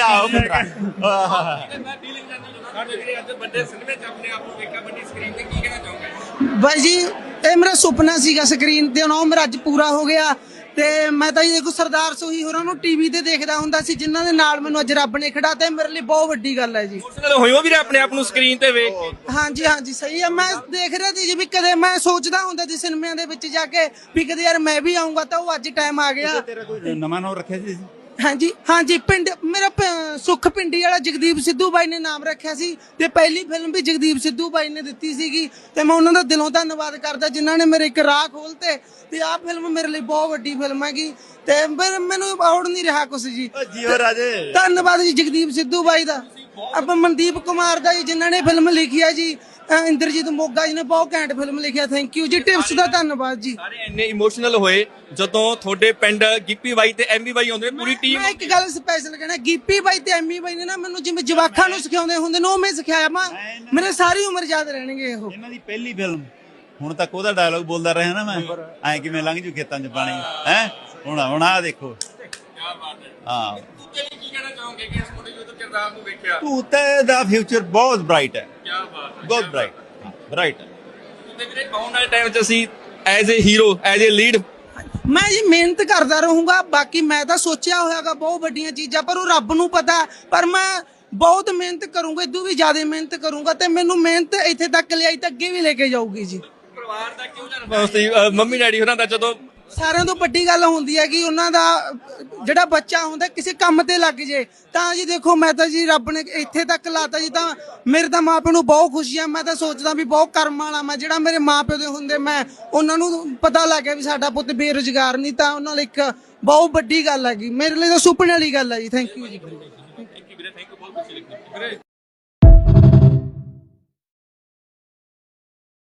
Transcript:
ਆਓ ਮਿੱਤਰਾ ਮੈਂ ਫੀਲਿੰਗ ਜਾਨਣਾ ਚਾਹੁੰਦਾ ਵੀਰੇ ਅੱਜ ਵੱਡੇ ਸਿਨੇਮੇ 'ਚ ਆਪਣੇ ਆਪ ਨੂੰ ਵੇਖਿਆ ਵੱਡੀ ਸਕਰੀਨ ਤੇ। ਕੀ ਕਹਿਣਾ ਚਾਹੋਗੇ ਬਾਈ ਜੀ ਇਹ ਮੇਰਾ ਸੁਪਨਾ ਸੀਗਾ ਸਕਰੀਨ ਤੇ ਹੁਣ ਉਹ ਮੇਰਾ ਅੱਜ ਪੂਰਾ ਹੋ ਗਿਆ। ਤੇ ਮੈਂ ਤਾਂ ਜੀ ਦੇਖੋ ਸਰਦਾਰ ਸੋਹੀ ਹੋਰਾਂ ਨੂੰ ਟੀਵੀ ਤੇ ਦੇਖਦਾ ਹੁੰਦਾ ਸੀ ਜਿਨ੍ਹਾਂ ਦੇ ਨਾਲ ਮੈਨੂੰ ਅੱਜ ਰੱਬ ਨੇ ਖੜਾ ਤੇ ਮੇਰੇ ਲਈ ਬਹੁਤ ਵੱਡੀ ਗੱਲ ਹੈ ਜੀ। ਇਮੋਸ਼ਨਲ ਹੋਇਓ ਵੀਰੇ ਆਪਣੇ ਆਪ ਨੂੰ ਸਕਰੀਨ ਤੇ ਵੇਖ ਕੇ? ਹਾਂਜੀ ਹਾਂਜੀ ਸਹੀ ਹੈ ਮੈਂ ਦੇਖ ਰਿਹਾ ਸੀ ਜੀ ਵੀ ਕਦੇ ਮੈਂ ਸੋਚਦਾ ਹੁੰਦਾ ਸੀ ਸਿਨੇਮਿਆਂ ਦੇ ਵਿੱਚ ਜਾ ਕੇ ਵੀ ਕਦੇ ਯਾਰ ਮੈਂ ਵੀ ਆਉਂਗਾ ਤਾਂ ਉਹ ਅੱਜ ਟਾਈਮ ਆ ਗਿਆ। ਤੇਰਾ ਕੋਈ ਨਵਾਂ ਨਾਮ ਰੱਖਿਆ ਸੀ ਹਾਂਜੀ ਹਾਂਜੀ ਪਿੰਡ ਮੇਰਾ ਪ- ਸੁੱਖ ਪਿੰਡੀ ਵਾਲਾ ਜਗਦੀਪ ਸਿੱਧੂ ਬਾਈ ਨੇ ਨਾਮ ਰੱਖਿਆ ਸੀ ਤੇ ਪਹਿਲੀ ਫਿਲਮ ਵੀ ਜਗਦੀਪ ਸਿੱਧੂ ਬਾਈ ਨੇ ਦਿੱਤੀ ਸੀਗੀ ਤੇ ਮੈਂ ਉਹਨਾਂ ਦਾ ਦਿਲੋਂ ਧੰਨਵਾਦ ਕਰਦਾ ਜਿਨ੍ਹਾਂ ਨੇ ਮੇਰੇ ਇੱਕ ਰਾਹ ਖੋਲਤੇ ਤੇ ਆਹ ਫਿਲਮ ਮੇਰੇ ਲਈ ਬਹੁਤ ਵੱਡੀ ਫਿਲਮ ਹੈਗੀ ਤੇ ਮੈਨੂੰ ਆਉੜ ਨਹੀਂ ਰਿਹਾ ਕੁਛ ਜੀ। ਓ ਜੀਓ ਰਾਜੇ। ਧੰਨਵਾਦ ਜੀ ਜਗਦੀਪ ਸਿੱਧੂ ਬਾਈ ਦਾ। ਆਪਾਂ ਮਨਦੀਪ ਕੁਮਾਰ ਦਾ ਜੀ ਜਿਨ੍ਹਾਂ ਨੇ ਫਿਲਮ ਲਿਖੀ ਹੈ ਜੀ ਅਹ ਇੰਦਰਜੀਤ ਮੋਗਾ ਜੀ ਨੇ ਬਹੁਤ ਘੈਂਟ ਫਿਲਮ ਲਿਖਿਆ ਥੈਂਕ ਯੂ ਜੀ ਟਿਪਸ ਦਾ ਧੰਨਵਾਦ ਜੀ। ਸਾਰੇ ਇੰਨੇ ਇਮੋਸ਼ਨਲ ਹੋਏ ਜਦੋਂ ਤੁਹਾਡੇ ਪਿੰਡ ਗਿੱਪੀ ਬਾਈ ਤੇ ਐਮੀ ਬਾਈ ਆਉਂਦੇ ਨੇ ਪੂਰੀ ਟੀਮ ਮੈਂ ਇੱਕ ਗੱਲ ਸਪੈਸ਼ਲ ਕਹਿਣਾ ਗੀਪੀ ਬਾਈ ਤੇ ਐਮੀ ਬਾਈ ਨੇ ਨਾ ਮੈਨੂੰ ਜਿਵੇਂ ਜਵਾਖਾਂ ਨੂੰ ਸਿਖਾਉਂਦੇ ਹੁੰਦੇ ਨੇ ਉਹ ਮੈਂ ਸਿਖਾਇਆ ਮੈਂ ਮੇਰੇ ਸਾਰੀ ਉਮਰ ਯਾਦ ਰਹਿਣਗੇ ਇਹ। ਇਹਨਾਂ ਦੀ ਪਹਿਲੀ ਫਿਲਮ ਹੁਣ ਤੱਕ ਉਹਦਾ ਡਾਇਲੌਗ ਬੋਲਦਾ ਰਿਹਾ ਨਾ ਮੈਂ। ਐ ਕਿਵੇਂ ਲੰਘ ਜੂ ਖੇਤਾਂ 'ਚ ਪਾਣੀ। ਹੈ? ਹੁਣ ਹੁਣ ਆ ਦੇਖੋ। ਹਾਂ। ਤੇ ਕੀ ਕਹਿਣਾ ਚਾਹੋਗੇ ਕਿ ਇਸ ਮੁੰਡੇ ਨੂੰ ਕਿਰਦਾਰ ਨੂੰ ਵੇਖਿਆ? ਤੂਤੇ ਦਾ ਫਿਊਚਰ ਬਹੁਤ ਬ੍ਰਾਈਟ ਹੈ। ਬਹੁਤ ਬ੍ਰਾਈਟ ਬ੍ਰਾਈਟ ਤੇ ਵੀਰੇ ਆਉਣ ਵਾਲੇ ਟਾਈਮ 'ਚ ਅਸੀਂ as a hero as a lead ਮੈਂ ਜੀ ਮਿਹਨਤ ਕਰਦਾ ਰਹੂੰਗਾ ਬਾਕੀ ਮੈਂ ਤਾਂ ਸੋਚਿਆ ਹੋਇਆਗਾ ਬਹੁਤ ਵੱਡੀਆਂ ਚੀਜ਼ਾਂ ਪਰ ਉਹ ਰੱਬ ਨੂੰ ਪਤਾ। ਪਰ ਮੈਂ ਬਹੁਤ ਮਿਹਨਤ ਕਰੂੰਗਾ ਇਦੋਂ ਵੀ ਜ਼ਿਆਦਾ ਮਿਹਨਤ ਕਰੂੰਗਾ ਤੇ ਮੈਨੂੰ ਮਿਹਨਤ ਇੱਥੇ ਤੱਕ ਲਿਆਈ ਤਾਂ ਅੱਗੇ ਵੀ ਲੈ ਕੇ ਜਾਊਗੀ ਜੀ। ਪਰਿਵਾਰ ਦਾ ਕਿਉਂ ਅਹ ਮੰਮੀ ਡੈਡੀ ਹੋਰਾਂ ਦਾ ਜਦੋਂ ਸਾਰਿਆਂ ਤੋਂ ਵੱਡੀ ਗੱਲ ਹੁੰਦੀ ਹੈ ਕਿ ਉਹਨਾਂ ਦਾ, ਜਿਹੜਾ ਬੱਚਾ ਹੁੰਦਾ, ਕਿਸੇ ਕੰਮ ਤੇ ਲੱਗ ਜੇ, ਤਾਂ ਜੀ ਦੇਖੋ, ਮੈਂ ਤਾਂ ਜੀ ਰੱਬ ਨੇ ਇੱਥੇ ਤੱਕ ਲਾਤਾ ਜੀ, ਤਾਂ ਮੇਰੇ ਤਾਂ ਮਾਪਿਆਂ ਨੂੰ ਬਹੁਤ ਖੁਸ਼ੀ ਆ ਮੈਂ ਤਾਂ ਸੋਚਦਾ ਵੀ ਬਹੁਤ ਕਰਮ ਵਾਲਾ ਮੈਂ, ਜਿਹੜਾ ਮੇਰੇ ਮਾਪਿਓ ਦੇ ਹੁੰਦੇ ਮੈਂ, ਉਹਨਾਂ ਨੂੰ ਪਤਾ ਲੱਗ ਗਿਆ ਵੀ ਸਾਡਾ ਪੁੱਤ ਬੇਰੁਜ਼ਗਾਰ ਨਹੀਂ, ਤਾਂ ਉਹਨਾਂ ਲਈ ਇੱਕ ਬਹੁਤ ਵੱਡੀ ਗੱਲ ਹੈਗੀ। ਮੇਰੇ ਲਈ ਤਾਂ ਸੁਪਨੇ ਵਾਲੀ ਗੱਲ ਹੈ ਜੀ। ਥੈਂਕ ਯੂ ਜੀ। ਥੈਂਕ ਯੂ ਵੀਰੇ ਥੈਂਕ ਯੂ ਬਹੁਤ ਖੁਸ਼ੀ ਲੱਗੀ। ਵੀਰੇ